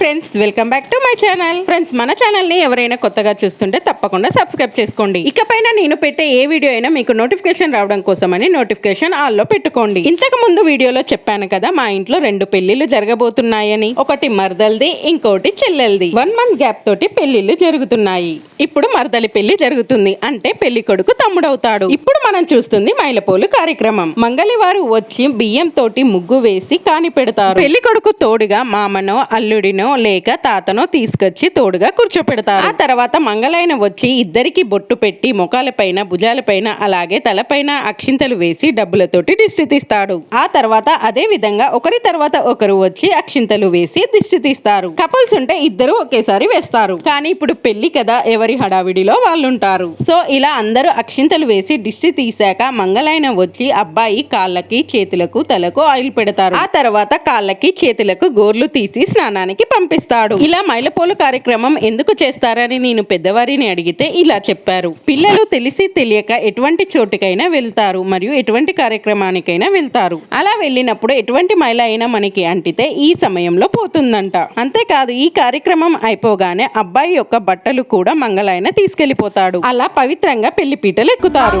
Friends welcome back to my channel friends మన ఛానల్ని ఎవరైనా కొత్తగా చూస్తుంటే తప్పకుండా సబ్స్క్రైబ్ చేసుకోండి. ఇకపైన నేను పెట్టే ఏ వీడియో అయినా మీకు నోటిఫికేషన్ రావడం కోసమని నోటిఫికేషన్ ఆల్లో పెట్టుకోండి. ఇంతకు ముందు వీడియోలో చెప్పాను కదా మా ఇంట్లో రెండు పెళ్ళిళ్ళు జరగబోతున్నాయని. ఒకటి మరదల్ది ఇంకోటి చెల్లెల్ది. వన్ మంత్ గ్యాప్ తోటి పెళ్ళిళ్ళు జరుగుతున్నాయి. ఇప్పుడు మరదలి పెళ్ళి జరుగుతుంది. అంటే పెళ్ళి కొడుకు తమ్ముడవుతాడు. ఇప్పుడు మనం చూస్తుంది మైలపోలు కార్యక్రమం. మంగళవారు వచ్చి బియ్యం తోటి ముగ్గు వేసి కాని పెడతారు. పెళ్ళి కొడుకు తోడుగా మామనో అల్లుడినో లేక తాతనో తీసుకొచ్చి తోడుగా కూర్చోపెడతారు. ఆ తర్వాత మంగళాయన వచ్చి ఇద్దరికి బొట్టు పెట్టి ముఖాలపైన భుజాలపైన అలాగే తలపైన అక్షింతలు వేసి డబ్బులతోటి దిష్టి తీస్తాడు. ఆ తర్వాత అదే విధంగా ఒకరి తర్వాత ఒకరు వచ్చి అక్షింతలు వేసి దిష్టి తీస్తారు. కపుల్స్ ఉంటే ఇద్దరు ఒకేసారి వేస్తారు. కానీ ఇప్పుడు పెళ్ళి కదా ఎవరి హడావిడిలో వాళ్ళు ఉంటారు సో ఇలా అందరూ అక్షింతలు వేసి దిష్టి తీశాక మంగళాయన వచ్చి అబ్బాయి కాళ్ళకి చేతులకు తలకు ఆయిల్ పెడతారు. ఆ తర్వాత కాళ్ళకి చేతులకు గోర్లు తీసి స్నానానికి పంపిస్తాడు. ఇలా మైలపోలు కార్యక్రమం ఎందుకు చేస్తారని నేను పెద్దవారిని అడిగితే ఇలా చెప్పారు. పిల్లలు తెలిసి తెలియక ఎటువంటి చోటుకైనా వెళ్తారు మరియు ఎటువంటి కార్యక్రమానికైనా వెళ్తారు. అలా వెళ్ళినప్పుడు ఎటువంటి మైల అయినా మనకి అంటితే ఈ సమయంలో పోతుందంట. అంతేకాదు ఈ కార్యక్రమం అయిపోగానే అబ్బాయి యొక్క బట్టలు కూడా మంగళాయన తీసుకెళ్ళిపోతాడు అలా పవిత్రంగా పెళ్ళి పీటలు ఎక్కుతారు